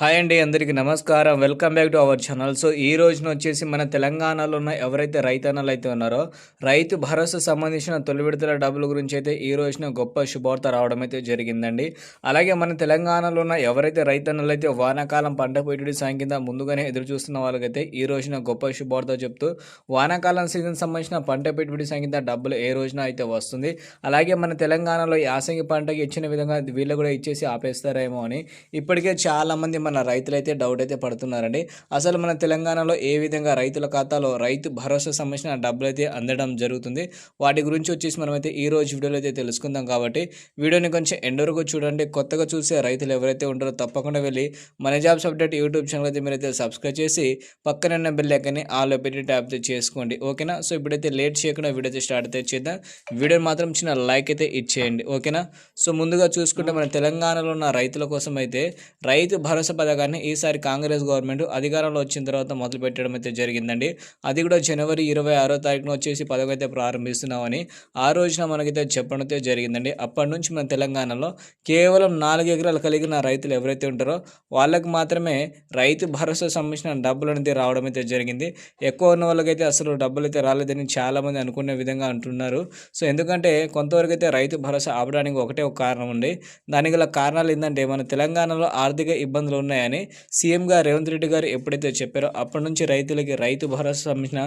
Hi అండి అందరికీ నమస్కారం. Welcome back to our channel. So ఈ రోజున వచ్చేసి మన తెలంగాణలో ఉన్న ఎవరైతే రైతన్నలు అయితే ఉన్నారో రైతు భరోసా సంబంధించిన తొలి విడతల డబ్బుల గురించి అయితే ఈ రోజున గొప్ప శుభార్త రావడం అయితే జరిగిందండి. అలాగే మన తెలంగాణలో ఉన్న ఎవరైతే రైతన్నలు అయితే వానాకాలం పంట పెట్టుబడి సాయం కింద ముందుగానే ఎదురు చూస్తున్న వాళ్ళకైతే ఈ రోజున గొప్ప శుభార్త చెప్తూ వానాకాలం సీజన్ సంబంధించిన పంట పెట్టుబడి సాయం కింద డబ్బులు ఏ రోజున అయితే వస్తుంది అలాగే మన తెలంగాణలో యాసంగి పంటకి ఇచ్చిన విధంగా వీళ్ళు కూడా ఇచ్చేసి ఆపేస్తారేమో అని ఇప్పటికే చాలామంది మన రైతులైతే డౌట్ అయితే పడుతున్నారండి. అసలు మన తెలంగాణలో ఏ విధంగా రైతుల ఖాతాలో రైతు భరోసా సంబంధించిన డబ్బులు అయితే అందడం జరుగుతుంది. వాటి గురించి వచ్చేసి మనమైతే ఈ రోజు వీడియోలో అయితే తెలుసుకుందాం కాబట్టి వీడియోని కొంచెం ఎండ్ వరకు చూడండి. కొత్తగా చూసే రైతులు ఎవరైతే ఉంటారో తప్పకుండా వెళ్ళి మన జాబ్స్ అప్డేట్ యూట్యూబ్ ఛానల్ అయితే మీరైతే సబ్స్క్రైబ్ చేసి పక్కన బెల్ ఎక్కని ఆల్ పెట్టి ట్యాప్ అయితే చేసుకోండి. ఓకేనా? సో ఇప్పుడైతే లేట్ చేయకుండా వీడియో అయితే స్టార్ట్ అయితే చేద్దాం. వీడియో మాత్రం చిన్న లైక్ అయితే ఇచ్చేయండి. ఓకేనా? సో ముందుగా చూసుకుంటే మన తెలంగాణలో ఉన్న రైతుల కోసం అయితే రైతు భరోసా పథకాన్ని ఈసారి కాంగ్రెస్ గవర్నమెంట్ అధికారంలో వచ్చిన తర్వాత మొదలు పెట్టడం అయితే జరిగిందండి. అది కూడా జనవరి ఇరవై ఆరో తారీఖున వచ్చేసి పథకం అయితే ప్రారంభిస్తున్నామని ఆ రోజున మనకైతే చెప్పడం అయితే జరిగిందండి. అప్పటి నుంచి మన తెలంగాణలో కేవలం నాలుగు ఎకరాలు కలిగిన రైతులు ఎవరైతే ఉంటారో వాళ్ళకి మాత్రమే రైతు భరోసా సంబంధించిన డబ్బులు అనేది రావడం అయితే జరిగింది. ఎక్కువ ఉన్న వాళ్ళకైతే అసలు డబ్బులు అయితే రాలేదని చాలామంది అనుకునే విధంగా అంటున్నారు. సో ఎందుకంటే కొంతవరకు అయితే రైతు భరోసా ఆపడానికి ఒకటే ఒక కారణం ఉంది. దానికి గల కారణాలు ఏంటంటే మన తెలంగాణలో ఆర్థిక ఇబ్బందులు ఉన్నాయని సీఎం గారు రేవంత్ రెడ్డి గారు ఎప్పుడైతే చెప్పారో అప్పటి నుంచి రైతులకి రైతు భరోసా సంబంధించిన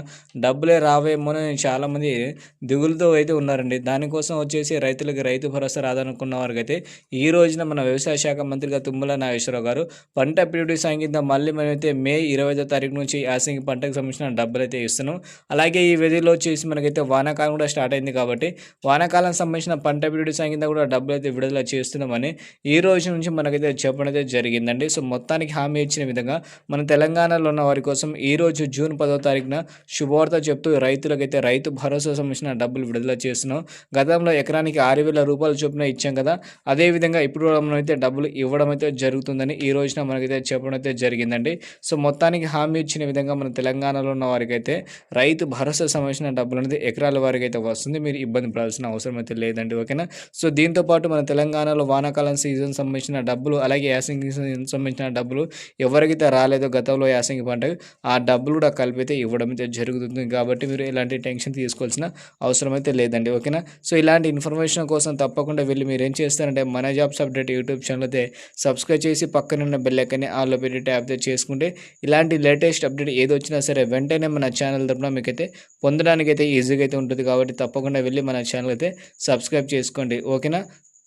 డబ్బులే రావేమోనని చాలామంది దిగులుతో అయితే ఉన్నారండి. దానికోసం వచ్చేసి రైతులకి రైతు భరోసా రాదనుకున్న వారికి అయితే ఈ రోజున మన వ్యవసాయ శాఖ మంత్రిగా తుమ్మల నాగేశ్వరరావు గారు పంట పిడిడి సాయం మళ్ళీ మనమైతే మే ఇరవై తారీఖు నుంచి యాసంగి పంటకు సంబంధించిన డబ్బులు అయితే ఇస్తున్నాం. అలాగే ఈ వ్యధిలో వచ్చేసి మనకైతే వానాకాలం కూడా స్టార్ట్ అయింది కాబట్టి వానాకాలం సంబంధించిన పంట పిడిడి సాయం కూడా డబ్బులు అయితే విడుదల చేస్తున్నామని ఈ రోజు నుంచి మనకైతే చెప్పడం అయితే జరిగిందండి. సో మొత్తానికి హామీ ఇచ్చిన విధంగా మన తెలంగాణలో ఉన్న వారి కోసం ఈ రోజు జూన్ పదో తారీఖున శుభవార్త చెప్తూ రైతులకైతే రైతు భరోసా సంబంధించిన డబ్బులు విడుదల చేస్తున్నాం. గతంలో ఎకరానికి ఆరు వేల రూపాయల చొప్పున ఇచ్చాం కదా అదేవిధంగా ఇప్పుడు మనం మనమైతే డబ్బులు ఇవ్వడం అయితే జరుగుతుందని ఈ రోజున మనకైతే చెప్పడం అయితే జరిగిందండి. సో మొత్తానికి హామీ ఇచ్చిన విధంగా మన తెలంగాణలో ఉన్న వారికైతే రైతు భరోసా సంబంధించిన డబ్బులు అనేది ఎకరాల వారికి అయితే వస్తుంది. మీరు ఇబ్బంది పడాల్సిన అవసరం అయితే లేదండి ఓకేనా? సో దీంతో పాటు మన తెలంగాణలో వానాకాలం సీజన్ సంబంధించిన డబ్బులు అలాగే యాసింగ్ సీజన్ సంబంధించిన డబ్బులు ఎవరికైతే రాలేదో గతంలో యాసంగి పంటకు ఆ డబ్బులు కూడా కలిపితే ఇవ్వడం అయితే జరుగుతుంది. కాబట్టి మీరు ఎలాంటి టెన్షన్ తీసుకోవాల్సిన అవసరం అయితే లేదండి. ఓకేనా? సో ఇలాంటి ఇన్ఫర్మేషన్ కోసం తప్పకుండా వెళ్ళి మీరు ఏం చేస్తారంటే మన జాబ్స్ అప్డేట్ యూట్యూబ్ ఛానల్ అయితే సబ్స్క్రైబ్ చేసి పక్కనున్న బెల్ ఐకన్ని ఆల్లో పెట్టి ట్యాప్ చేసుకుంటే ఇలాంటి లేటెస్ట్ అప్డేట్ ఏది వచ్చినా సరే వెంటనే మన ఛానల్ తరపున మీకైతే పొందడానికి అయితే ఈజీగా అయితే ఉంటుంది. కాబట్టి తప్పకుండా వెళ్ళి మన ఛానల్ అయితే సబ్స్క్రైబ్ చేసుకోండి. ఓకేనా?